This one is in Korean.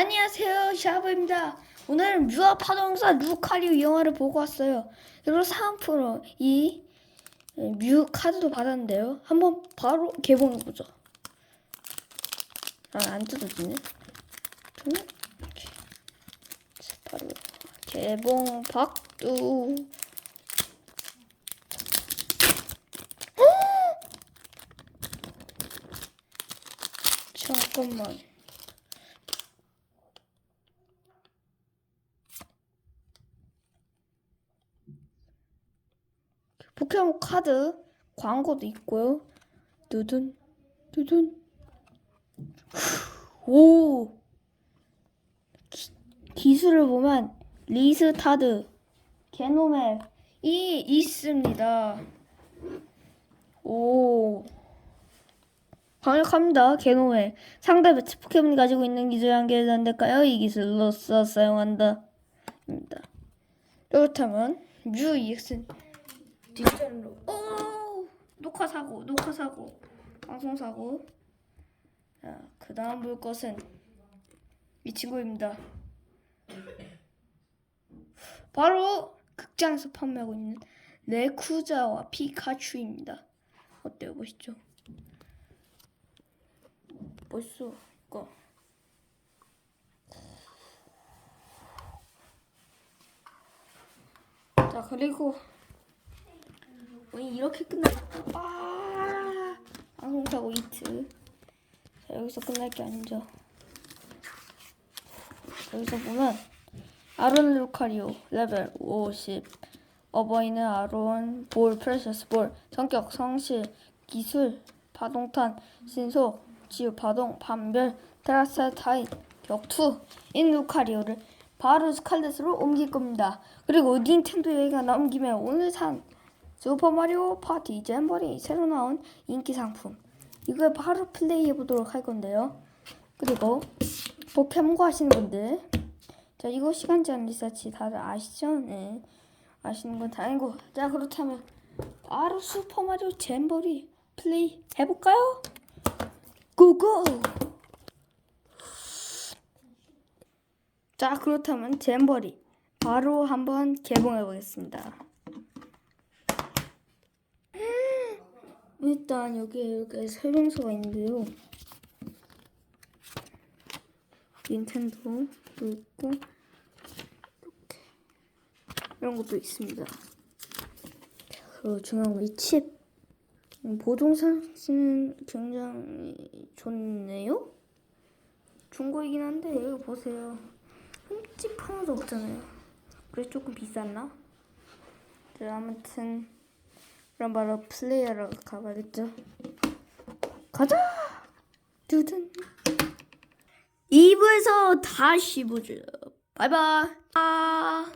안녕하세요 샤브입니다. 오늘은 뮤아 파동사 루카리오 영화를 보고 왔어요. 그리고 3%이 뮤 카드도 받았는데요. 한번 바로 개봉해보죠. 아, 안 뜯어지네. 저는 이렇게. 자, 바로 개봉 박두. 잠깐만 포켓몬 카드 광고도 있고요. 두둔 두둔 오 기, 기술을 보면 리스타드 게노맵이 있습니다. 오 강력합니다. 게노멜 상대 배치 포켓몬이 가지고 있는 기술 한 개를 안될까요? 이 기술로서 사용한다. 입니다. 그렇다면 뮤 EX는 뒷전으로 오 녹화 사고 녹화 사고 방송 사고 자 그 다음 볼 것은 이 친구입니다. 바로 극장에서 판매하고 있는 레쿠자와 피카츄입니다. 어때요 보시죠? 벌써 이거 자 그리고 이렇게 끝나 아 방송 사고 이트. 자 여기서 끝날 게 아니죠. 여기서 보면 아론 루카리오 레벨 50 어버이는 아론 볼 프레셔스 볼 성격 성실 기술 파동탄 신속 지우 파동 판별 테라스 타입 격투. 인 루카리오를 바로 스칼렛으로 옮길 겁니다. 그리고 닌텐도 얘기가 김에 오늘 산 슈퍼마리오 파티 잼버리 새로 나온 인기 상품 이걸 바로 플레이해 보도록 할 건데요. 그리고 포켓몬고 하시는 분들 자 이거 시간 제한 리서치 다들 아시죠? 네 아시는 건 다행이고 자 그렇다면 바로 슈퍼마리오 잼버리 플레이 해볼까요? 고고! 자 그렇다면 잼버리 바로 한번 개봉해 보겠습니다. 일단 여기에 이렇게 설명서가 있는데요. 닌텐도도 있고 이렇게 이런 것도 있습니다. 그리고 중요한 건 이 칩. 보동상은 굉장히 좋네요. 중고이긴 한데 여기 보세요. 흠집 하나도 없잖아요. 그래 조금 비쌌나? 네, 아무튼 그럼 바로 플레이하러 가봐야겠죠. 가자! 두둔 2부에서 다시 보죠. 바이바이. 아.